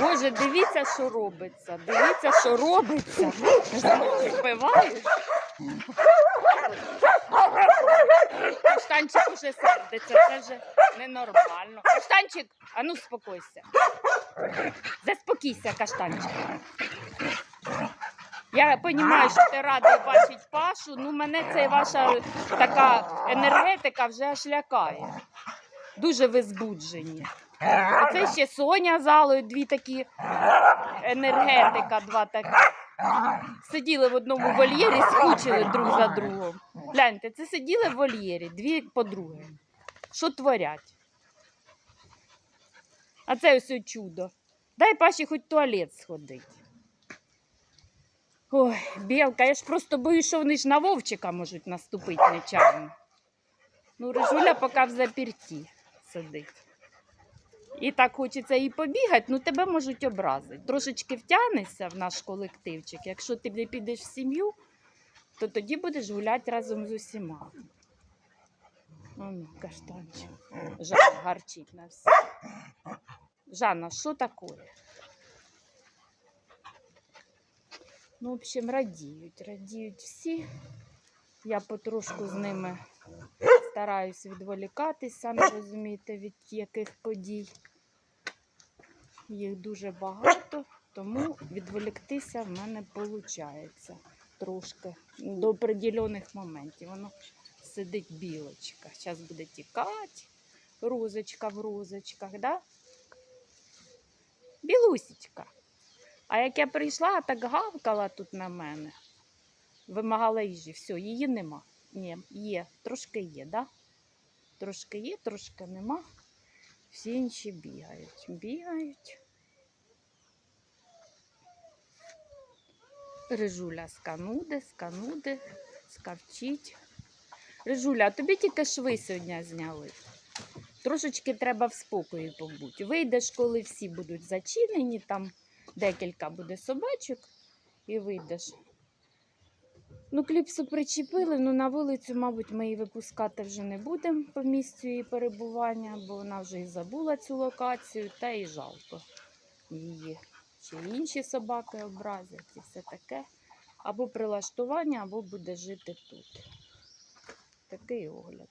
Боже, дивіться, що робиться. Дивіться, що робиться. Вбиваєш. Каштанчик уже сердиться, це вже ненормально. Каштанчик, а ну спокойся. Заспокійся, каштанчик. Я розумію, що ти радий бачити Пашу, ну мене ця ваша така енергетика вже аж лякає. Дуже ви збуджені. А це ще Соня залою, дві такі енергетика, два такі. Сиділи в одному вольєрі, скучили друг за другом. Гляньте, це сиділи в вольєрі, дві подруги. Що творять? А це ось чудо. Дай Паші хоч туалет сходить. Ой, білка, я ж просто боюсь, що вони ж на вовчика можуть наступити нечайно. Ну, Рижуля поки в заперті сидить. І так хочеться і побігати, ну тебе можуть образити. Трошечки втягнешся в наш колективчик. Якщо ти не підеш в сім'ю, то тоді будеш гуляти разом з усіма. Оно, каштанчик. Жанна гарчить на все. Жанна, що таке? Ну, в общем, радіють, радіють всі. Я потрошку з ними стараюсь відволікатись, самі розумієте, від яких подій. Їх дуже багато, тому відволіктися в мене виходить трошки до определених моментів. Воно сидить білочка. Зараз буде тікати, розочка в розочках, да? Білусечка. А як я прийшла, так гавкала тут на мене. Вимагала їжі. Все, її нема. Ні, є, трошки є, да? Трошки є, трошки нема. Всі інші бігають. Бігають. Рижуля скануде, скануде, скавчить. Рижуля, а тобі тільки шви сьогодні зняли. Трошечки треба в спокої побути. Вийдеш, коли всі будуть зачинені, там декілька буде собачок, і вийдеш. Ну, кліпсу причепили, ну на вулицю, мабуть, ми її випускати вже не будемо по місцю її перебування, бо вона вже і забула цю локацію, та і жалко її. Чи інші собаки образять і все таке. Або прилаштування, або буде жити тут. Такий огляд.